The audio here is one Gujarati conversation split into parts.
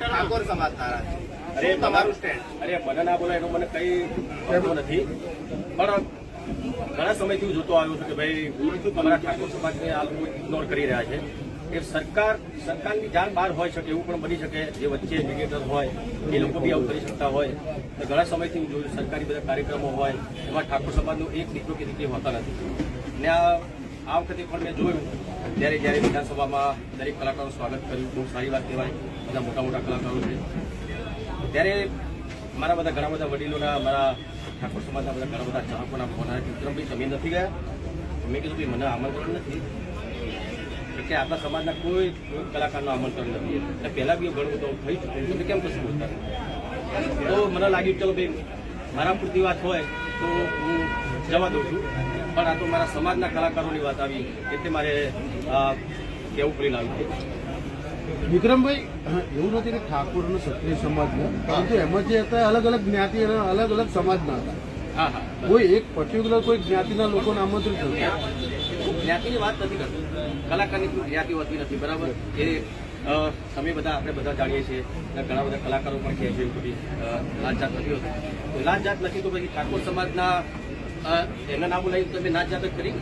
ઠાકોર સમાજ તારા અરે તમારું સ્ટેન્ડ અરે મને ના બોલાય એનો મને કઈ વાંધો નથી. પણ ઘણા સમયથી હું જોતો આવ્યો છું કે ભાઈ અમારા ઠાકોર સમાજને આ લોકો ઇગ્નોર કરી રહ્યા છે. એ સરકાર સરકારની જાણ બહાર હોય શકે એવું પણ બની શકે. જે વચ્ચે મિનિટર હોય એ લોકો બી આવું કરી શકતા હોય. તો ઘણા સમયથી હું જોયું સરકારી બધા કાર્યક્રમો હોય એમાં ઠાકોર સમાજનો એક દીકરો કે દીકરી હોતા નથી. ને આ આ વખતે પણ મેં જોયું ત્યારે જ્યારે વિધાનસભામાં દરેક કલાકારોનું સ્વાગત કર્યું બહુ સારી વાત કહેવાય. બધા મોટા મોટા કલાકારો છે. ત્યારે મારા બધા ઘણા બધા વડીલોના, મારા ઠાકોર સમાજના બધા ઘણા બધા ચાહકોના ફોન આવ્યા વિક્રમભાઈ, તમે નથી ગયા? મેં કીધું ભાઈ મને આમંત્રણ નથી. એટલે આપણા સમાજના કોઈ કલાકારનું આમંત્રણ નથી. એટલે પહેલાં બી ઘણું બધું થઈ ચૂક્યું તમે કેમ કશું બોલતા? તો મને લાગ્યું ચલો ભાઈ મારા પૂરતી વાત હોય તો હું જવા દઉં છું. પણ આ તો મારા સમાજના કલાકારોની વાત આવી એટલે મારે કહેવું પડી લાગ્યું વિક્રમભાઈ એવું નથી કે ઠાકોર અને ક્ષત્રિય સમાજના પરંતુ એમાં જે હતા અલગ અલગ જ્ઞાતિ અને અલગ અલગ સમાજના હતા. હા હા. કોઈ એક પર્ટિક્યુલર કોઈ જ્ઞાતિના લોકોને આમંત્રિત થયું જ્ઞાતિની વાત નથી કરતો. કલાકારની કોઈ જ્ઞાતિ હોતી નથી બરાબર? એ તમે બધા આપણે બધા જાણીએ છીએ ઘણા બધા કલાકારો પણ કહે છે એવું બધી જાત નથી હોતી. તો લાત જાત નથી તો પછી ઠાકોર સમાજના એમને ના બોલાવી તમે નાત જાત કરી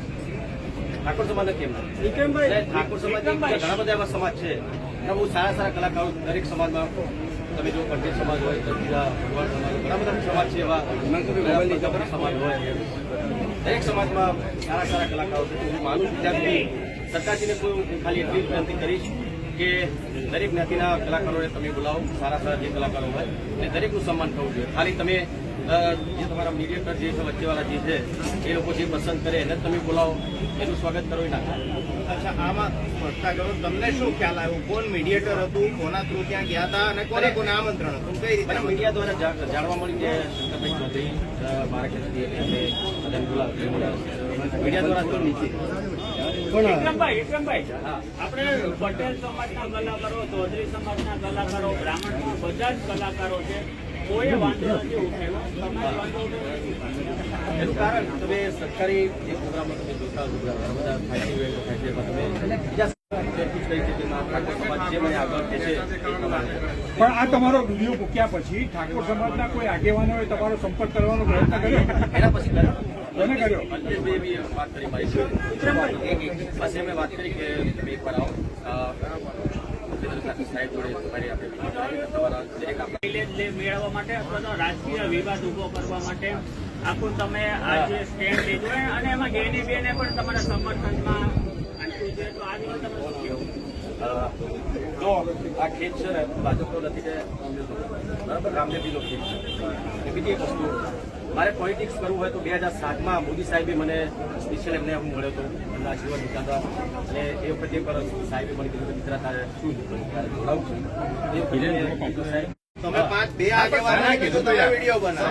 ઠાકોર સમાજના કેમ? ના? ઠાકોર સમાજ ઘણા બધા એવા સમાજ છે. બહુ સારા સારા કલાકારો દરેક સમાજમાં તમે જો પટેલ સમાજ હોય તો ભગવાન સમાજ ઘણા બધા સમાજ છે એવા. સમાજ હોય. દરેક સમાજમાં સારા સારા કલાકારો છે. હું માનું છું ત્યાં સુધી કોઈ ખાલી એટલી વિનંતી કરીશ કે દરેક જ્ઞાતિના કલાકારોને તમે બોલાવો. સારા સારા જે કલાકારો હોય અને દરેકનું સન્માન થવું જોઈએ. ખાલી તમે જે તમારા મીડિયેટર જે છે વચ્ચેવાળા જે છે એ લોકો જે પસંદ કરે એને તમે બોલાવો. એનું સ્વાગત કરો એ ના આમાં સ્પષ્ટતા કરો. તમને શું ખ્યાલ આવ્યો? કોણ મીડિયેટર હતું? કોના થ્રુ ત્યાં ગયા હતા? અને કોને કોને આમંત્રણ હતું? કઈ રીતે મીડિયા દ્વારા જાણવા મળ્યું કે શંકરભાઈ ચૌધરી. મીડિયા દ્વારા તો નીચે. આપણે પટેલ સમાજના કલાકારો ચૌધરી સમાજના કલાકારો બ્રાહ્મણ બધા જ કલાકારો છે. કોઈ વાંધો નથી ઉઠેલો તમારે વાંધો ઉઠેલો એનું કારણ તમે સરકારી જે પ્રોગ્રામો તમે જોતા હશો બધા તમે બીજા પણ આ તમારો વીડિયો મૂક્યા પછી ઠાકોર સમાજના કોઈ આગેવાનોએ તમારો સંપર્ક કરવાનો પ્રયત્ન કર્યો? એના પછી કર્યો. કોને કર્યો? બી વાત કરી મારી પછી એમણે વાત કરી કે તમે એકવાર આવો. ભૂપેન્દ્ર સાહેબ જોડે તમારી આપણે તમારા દરેક આપણા મેળવવા માટે અથવા તો રાજકીય વિવાદ ઊભો કરવા માટે. આખું તમે આજે સ્ટેન્ડ લીધું અને એમાં ગેની બેને પણ તમારા સમર્થનમાં તો આ દિવસ તમે શું કહેવું? જો આ ખેત છે ને ભાજપનો નથી બરાબર કોંગ્રેસનો. નો ખેત છે. બીજી એક વસ્તુ. મારે પોલિટિક્સ કરવું હોય તો બે હજાર સાતમાં મોદી સાહેબે મને સ્પેશિયલ એમને હું મળ્યો હતો. એમના આશીર્વાદ લીધા હતા. અને એ વખતે પણ સાહેબે મને કીધું કે મિત્ર તારે શું એ વખતે મેં સાહેબ તમે પાંચ બે કીધું તમે વીડિયો બનાવો.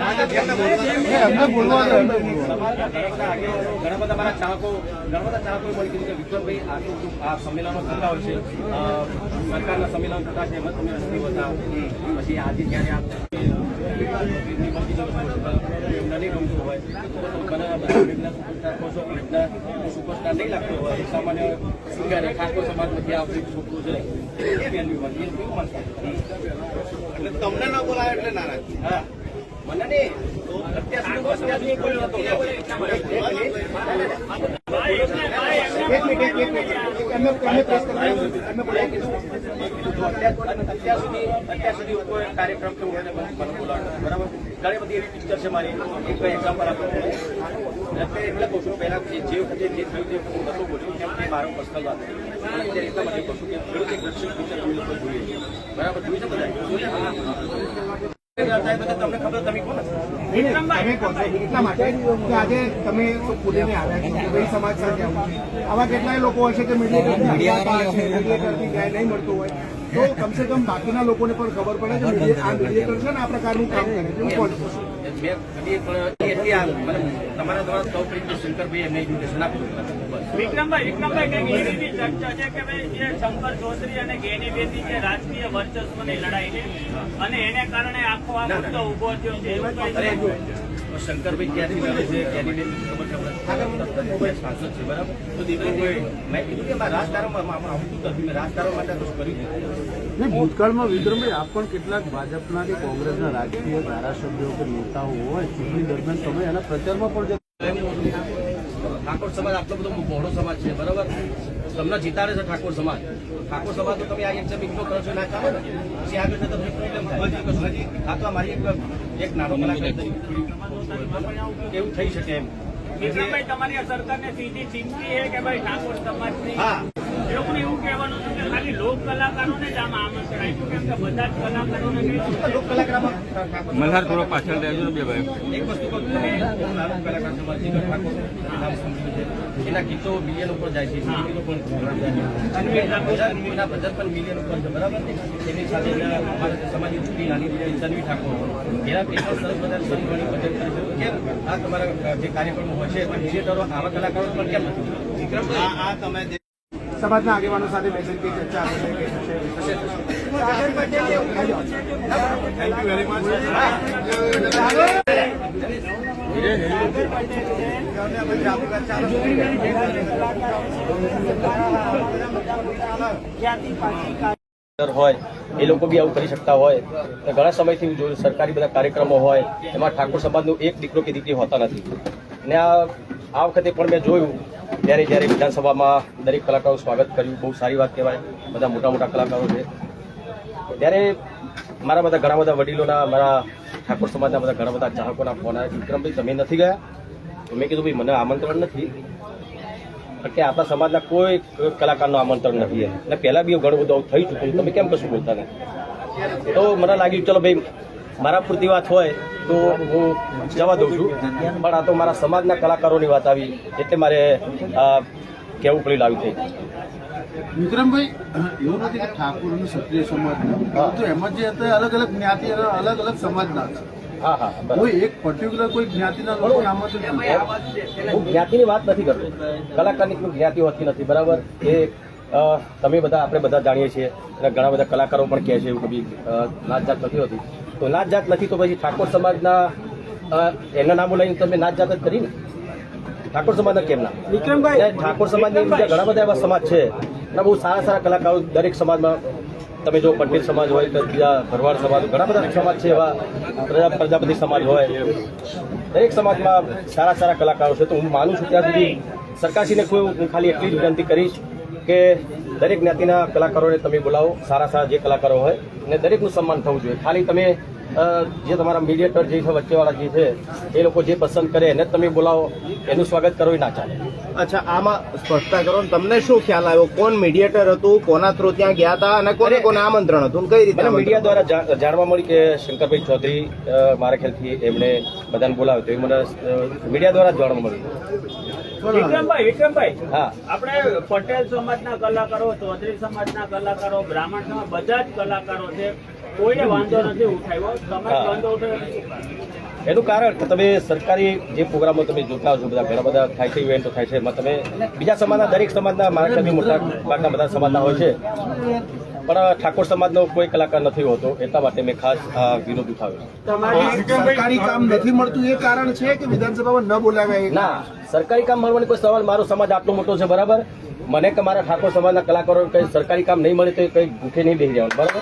ઘણા બધા મારા ચાહકો ઘણા બધા ચાહકોએ મને કીધું કે વિક્રમભાઈ આટલું બધું આ સંમેલનો થતા હોય છે. સરકારના સંમેલન થતા છે એમાં તમે નથી હોતા. પછી આજે જયારે આપ એમને નહીં ગમતું હોય બધા સુપરસ્ટાર સુપરસ્ટાર નહીં લાગતો હોય એક સામાન્ય સિંગર ઠાકોર સમાજમાંથી આવતું છોકરું છે એ વેલ્યુ હોય એ કેવું એટલે તમને ન બોલાય એટલે નારાજ હા. મને નહીં. અત્યાર સુધી કોઈ નહોતો. એક મિનિટ એક મિનિટ એમને એમને પ્રેસ એમને મેં કીધું જો અત્યાર અત્યાર સુધી અત્યાર સુધી કોઈ કાર્યક્રમ કે હોય મને મને બરાબર? ઘણી બધી એવી પિક્ચર છે મારી. એક એક્ઝામ્પલ એટલે કહું છું પહેલાં જે જે જે થયું તે હું નહોતો બોલ્યો. કેમ કે મારો પર્સનલ વાત પણ એટલા માટે કહું છું કે ખેડૂત એક રક્ષક પિક્ચર અમે લોકો જોઈએ બરાબર? જોઈ છે. બધા તમને ખબર તમે કોણ તમે કહો છો? એટલા માટે કે આજે તમે તો ખુલીને આવ્યા છો. સમાજ સાથે આવું આવા કેટલાય લોકો હશે કે મીડિયા ન્યાય નહીં મળતું હોય. તો કમસે કમ બાકીના લોકોને પણ ખબર પડે કે આ મીડિયેટર છે ને આ પ્રકારનું કામ કરે છે હું કોણ છું મેં કદી પણ એટલી આ મને તમારા દ્વારા સૌ પ્રથમ શંકરભાઈ એમને ઇન્વિટેશન આપ્યું વિક્રમભાઈ વિક્રમભાઈ કંઈક એવી બી ચર્ચા છે કે ભાઈ જે શંકર ચૌધરી અને ગેની બેદી જે રાજકીય વર્ચસ્વની લડાઈ છે અને એને કારણે આખો આ. મુદ્દો ઊભો થયો છે? ભૂતકાળમાં વિક્રમભાઈ, આપ પણ કેટલાક ભાજપના કે કોંગ્રેસના રાજકીય ધારાસભ્યો કે નેતાઓ હોય, ચૂંટણી દરમિયાન તમે એના પ્રચારમાં પણ ઠાકોર સમાજ આટલો બધો બહોળો સમાજ છે બરાબર? તમને જીતાડે છે ઠાકોર સમાજ. ઠાકોર સમાજ તો તમે આ એક જમીન કરો છો ના ને? પછી આગળ જતા problem થાય. હજી આ તો મારી એક એક નાનો કલાકાર એવું થઈ શકે એમ. તમારી સરકારને સીધી ચિંતી છે કે ભાઈ ઠાકોર સમાજની? હા. લોકોને એવું કહેવાનું છે કે ખાલી લોક કલાકારોને જ આમાં આમંત્રણ આપ્યું. કેમ કે બધા જ કલાકારોને લોક કલાકારમાં મલ્હાર થોડો પાછળ રહેજો બે ભાઈ એક વસ્તુ કહું તમે હું નાનો કલાકાર છું મારા જીગર ઠાકોર નામ સાંભળ્યું છે. એના ગીતો મિલિયન ઉપર જાય છે ગીતો પણ એના ભજન પણ મિલિયન ઉપર છે બરાબર એની સાથે અમારા સમાજની દીકરી નાની દીકરી તન્વી ઠાકોર. એના કેટલા સરસ બધા સરી ભજન કરે છે. કેમ? આ તમારા જે કાર્યક્રમો હોય છે એમાં ડિરેક્ટરો આવા કલાકારો પણ કેમ નથી? આ આ તમે સમાજના આગેવાનો સાથે કઈ ચર્ચા હોય, એ લોકો બી આવું કરી શકતા હોય. ઘણા સમયથી હું જોયું, સરકારી બધા કાર્યક્રમો હોય, એમાં ઠાકોર સમાજનો એક દીકરો કે દીકરી હોતા નથી. ને આ આ વખતે પણ મેં જોયું, ત્યારે જ્યારે વિધાનસભામાં દરેક કલાકારો સ્વાગત કર્યું, બહુ સારી વાત કહેવાય, બધા મોટા મોટા કલાકારો છે. ત્યારે મારા બધા ઘણા બધા વડીલોના, મારા ઠાકોર સમાજના બધા ઘણા બધા ચાહકોના ફોન આવ્યા, વિક્રમભાઈ, તમે નથી ગયા? તો મેં કીધું, ભાઈ, મને આમંત્રણ નથી. કે આપણા સમાજના કોઈ કલાકારનું આમંત્રણ નથી. અને પહેલાં બી ઘણું બધું થઈ ચૂક્યું તમે કેમ કશું બોલતા નથી તો મને લાગ્યું, ચલો ભાઈ મારા પૂરતી વાત હોય તો હું જવા દઉં છું. પણ આ તો મારા સમાજના કલાકારોની વાત આવી એટલે મારે કહેવું પડ્યું લાવ્યું થઈ. વિક્રમભાઈ એવું નથી કે ઠાકોર અને ક્ષત્રિય સમાજના તો એમાં જે હતા અલગ અલગ જ્ઞાતિ અને અલગ અલગ સમાજના છે. હા હા કોઈ એક પર્ટિક્યુલર કોઈ જ્ઞાતિના લોકો હું જ્ઞાતિની વાત નથી કરતો. કલાકારની કોઈ જ્ઞાતિ હોતી નથી બરાબર? એ તમે બધા આપણે બધા જાણીએ છીએ. અને ઘણા બધા કલાકારો પણ કહે છે એવું કે ભઈ, નાત જાત નથી હોતી. તો નાત જાત નથી તો પછી ઠાકોર સમાજના એના નામો લઈને તમે નાત જાત જ કરીને. ઠાકોર સમાજના કેમ ના વિક્રમભાઈ ઠાકોર સમાજની બીજા ઘણા બધા એવા સમાજ છે અને બહુ સારા સારા કલાકારો દરેક સમાજમાં. તમે જો પટેલ સમાજ હોય તો બીજા ભરવાડ સમાજ ઘણા બધા સમાજ છે એવા પ્રજા પ્રજાપતિ સમાજ હોય. દરેક સમાજમાં સારા સારા કલાકારો છે. તો હું માનું છું ત્યાં સુધી સરકારશ્રીને કોઈ હું ખાલી એટલી જ વિનંતી કરીશ કે દરેક જ્ઞાતિના કલાકારોને તમે બોલાવો સારા સારા જે કલાકારો હોય અને દરેકનું સન્માન થવું જોઈએ. ખાલી તમે જે તમારા મીડિયેટર જે છે વચ્ચેવાળા જે છે એ લોકો જે પસંદ કરે એને તમે બોલાવો એનું સ્વાગત કરો એ ના ચાલે. અચ્છા આમાં સ્પષ્ટતા કરો તમને શું ખ્યાલ આવ્યો? કોણ મીડિયેટર હતું કોના થ્રુ ત્યાં ગયા હતા અને કોને કોને આમંત્રણ હતું? કઈ રીતે મીડિયા દ્વારા જાણવા મળ્યું કે શંકરભાઈ ચૌધરી મારા ખ્યાલથી એમણે બધાને બોલાવ્યું તો એ મને મીડિયા દ્વારા જાણવા મળ્યું વિક્રમભાઈ વિક્રમભાઈ હા. આપણે પટેલ સમાજના કલાકારો ચૌધરી સમાજના કલાકારો બ્રાહ્મણ સમાજ બધા જ કલાકારો છે. કોઈને વાંધો નથી ઉઠાવ્યો. તમે વાંધો ઉઠાવ્યો એનું કારણ કે તમે સરકારી જે પ્રોગ્રામો તમે જોતા છો બધા ઘણા બધા થાય છે ઇવેન્ટો થાય છે એમાં તમે બીજા સમાજના દરેક સમાજના મારા મોટા ભાગના બધા સમાજના હોય છે. પણ ઠાકોર સમાજનો કોઈ કલાકાર નથી હોતો એટલા માટે મેં ખાસ આ વિરોધ ઉઠાવ્યો. સરકારી કામ નથી મળતું એ કારણ છે કે વિધાનસભામાં ન બોલાવ્યા ના સરકારી કામ મળવાની કોઈ સવાલ મારો સમાજ આટલો મોટો છે બરાબર? મને કે મારા ઠાકોર સમાજના કલાકારો કઈ સરકારી કામ નહીં મળે તો એ કઈ ભૂખે નહીં બેસી જવાનું બરાબર?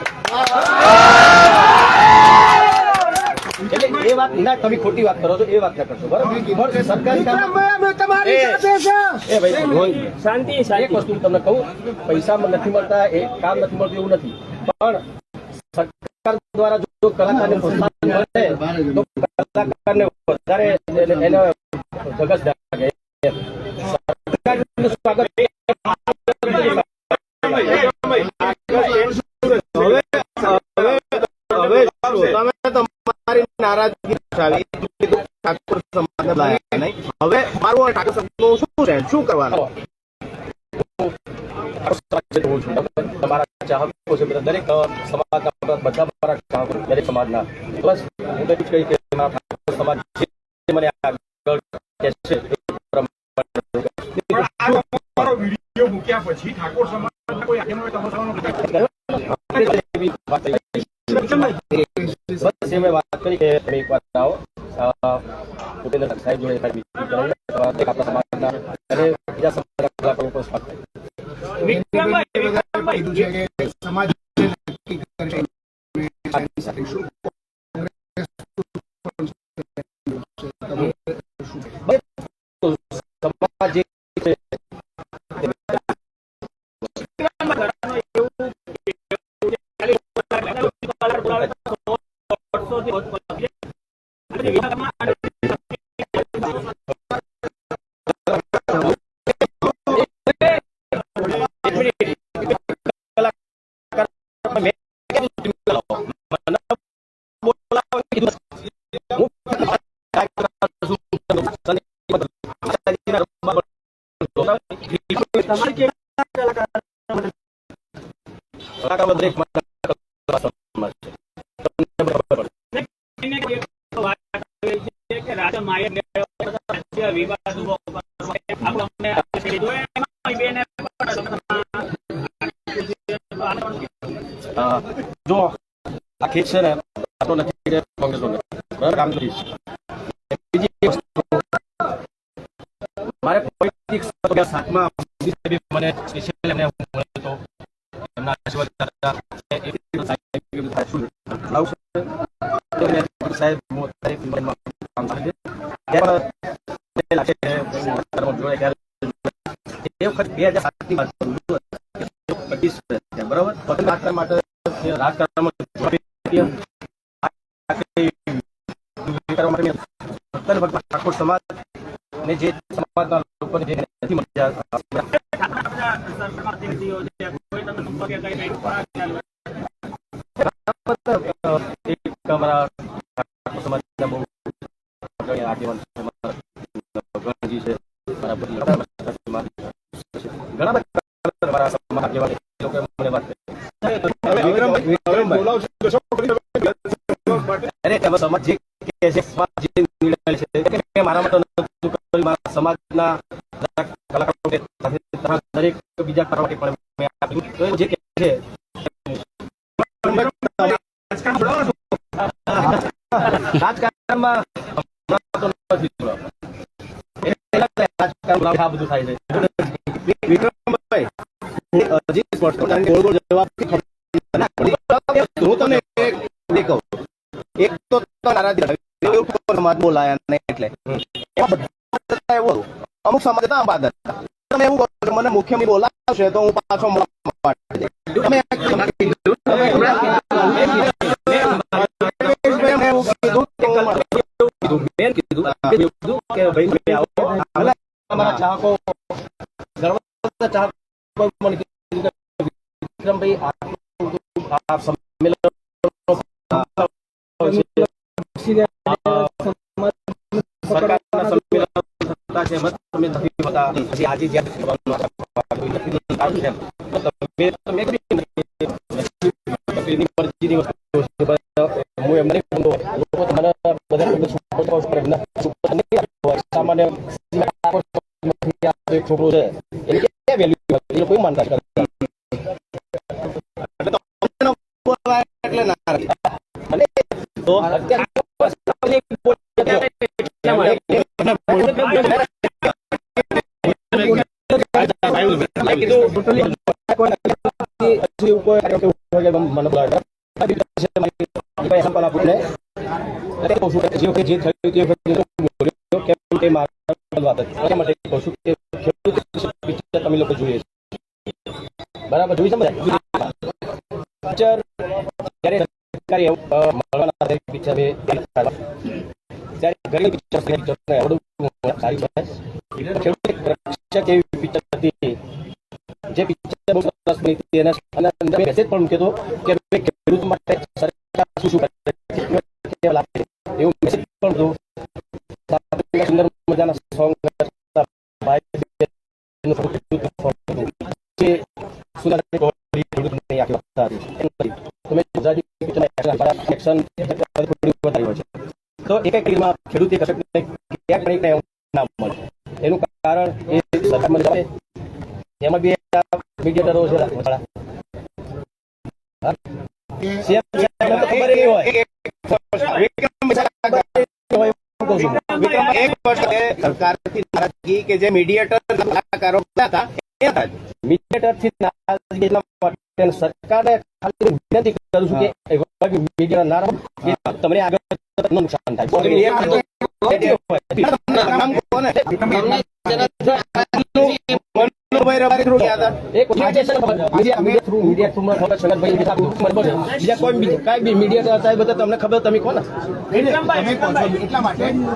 એ વાત ના તમે ખોટી વાત કરો છો એ વાત ના કરશો બરાબર? સરકારી એ એ ભાઈ શાંતિ એક વસ્તુ તમને કહું પૈસા નથી મળતા એ કામ નથી મળતું એવું નથી. પણ સરકાર દ્વારા જો કલાકારને પ્રોત્સાહન મળે તો કલાકારને વધારે એને એને નારાજગી દર્શાવી ઠાકોર સમાજ નહીં. હવે મારું આ ઠાકોર સમાજનું શું છે? શું કરવાનું? તમારા ચાહકો છે બધા દરેક સમાજના બધા મારા ચાહકો દરેક સમાજના. બસ હું તો કે સમાજ જે મને આગળ કહેશે એ વીડિયો મૂક્યા પછી ઠાકોર સમાજના કોઈ આગેવાનોએ વાત કરી કે તમે એકવાર આવો. ભૂપેન્દ્ર સાહેબ જોડે આપણા સમાજના અને બીજા સમાજના લોકો સ્વાગત સમાજ 你他妈 જો આ ખેત છે ને આટલો નથી કોંગ્રેસ બરાબર? કામ કરીશ બીજી વસ્તુ. મારે પોલિટિક્સ સાતમા મોદી સાહેબે મને સ્પેશિયલ એમને મળ્યો હતો. એમના આશીર્વાદ બે હજાર વાત છું. પચીસ છે, બરાબર? માટે રાજકારણમાં ઠાકોર સમાજ ને જે સમાજના લોકોને જે નથી મળી કોઈ તમે સંપર્ક કરી કઈ ખોરાક એક અમારા ઠાકોર સમાજના બહુ અગ્રણી આગેવાન છે અમારા ગણજી છે મારા બધી ઘણા બધા સમાજ છે. ઘણા બધા અમારા સમાજ આગેવાન એ લોકોએ મને વાત કરી અરે હવે સમાજ જે કહે છે સમાજ જે નિર્ણય છે કે મેં મારા માટે નહોતું કર્યું, મારા સમાજના કલાકારો દરેક બીજા કરવા માટે પણ આપ્યું જે કે છે, રાજકારણમાં આ બધું થાય છે. વિક્રમભાઈ, હજી સ્પષ્ટ કારણ કે ગોળ ગોળ પડી. હું તમને એક કહું. એક તો નારાજી સમાજ બોલાયા નહીં એટલે. એવું હતું. અમુક સમાજ હતા આબાદ હતા તમે એવું કહો મને મુખ્યમંત્રી બોલાવશે તો હું પાછો તમે તમે કીધું, એક છોકરો છે એ લોકો માનતા છે. એટલે ના અને તો અત્યારે ખેડૂત પિક્ચર તમે લોકો જોઈએ છે. બરાબર જોઈ સમજાય પિક્ચર જ્યારે સરકારી એવું, અ, મળવાના દરેક પિક્ચર એ ત્યારે ગરીબ પિક્ચર છે પિક્ચરને આવડું સારી છે ખેડૂત એક પ્રખ્યાત એવી પિક્ચર હતી જે મેસેજ પણ મૂક્યો કે ભાઈ માટે. એવું મેસેજ પણ સુંદર મજાના સોંગ તો એક એક ખેડૂત song વિજેતા રોજ સીએમ સાહેબ તો ખબર નહીં હોય. એક વર્ષ સરકારથી નારાજગી કે જે મીડિયેટર કલાકારો હતા એ હતા મીડિયેટરથી નારાજગી એટલા માટે સરકારને ખાલી વિનંતી કરું છું કે મીડિયા નારા તમને આગળ નુકસાન થાય. તમને ખબર તમે કોણ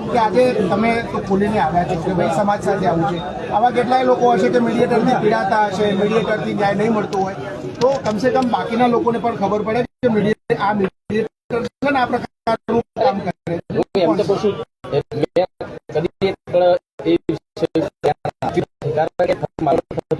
કે આજે તમે ખોલીને આવ્યા છો ભાઈ સમાજ સાથે આવું છે આવા કેટલાય લોકો હશે કે મીડિયેટરથી પીડાતા હશે મીડિયેટરથી ન્યાય નહીં મળતો હોય તો કમસે કમ બાકીના લોકોને પણ ખબર પડે કે મીડિયેટર છે ને આ પ્રકારનું કામ કરે હું એમ તો કહું કારણ કે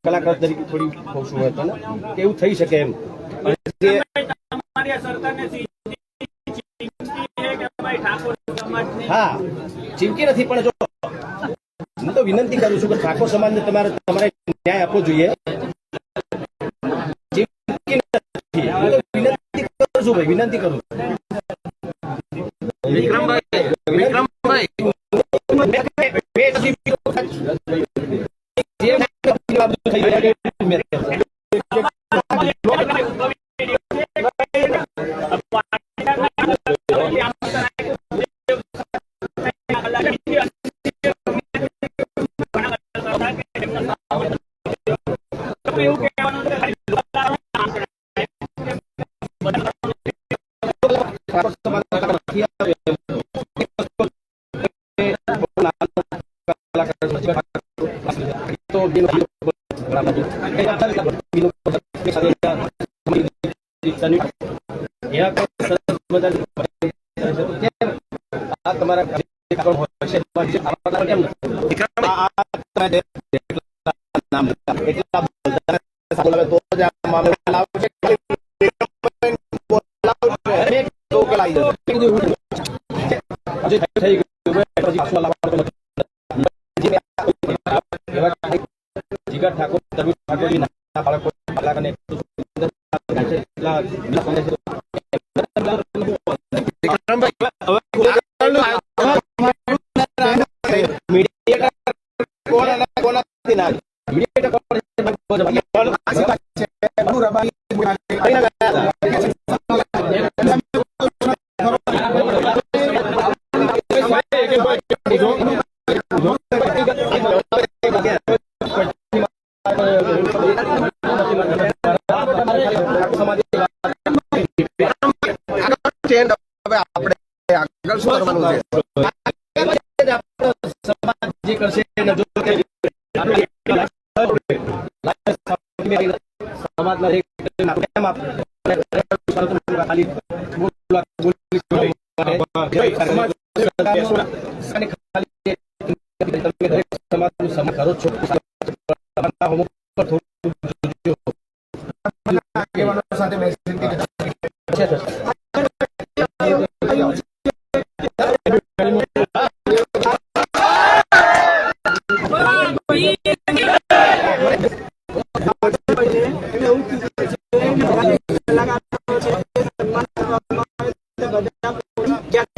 કલાકાર તરીકે થોડી ઓછું હોય તો કેવું થઈ શકે એમ નથી, પણ જો હું તો વિનંતી કરું છું કે ઠાકોર સમાજને તમારે તમારે ન્યાય આપવો જોઈએ. વિનંતી કરું છું ભાઈ, વિનંતી કરું વિક્રમભાઈ તમારા કેમ Ini. અરજી કરશે અને જો સમાજના એક કેમ ખાલી સમાજનું સમાજ કરો છો.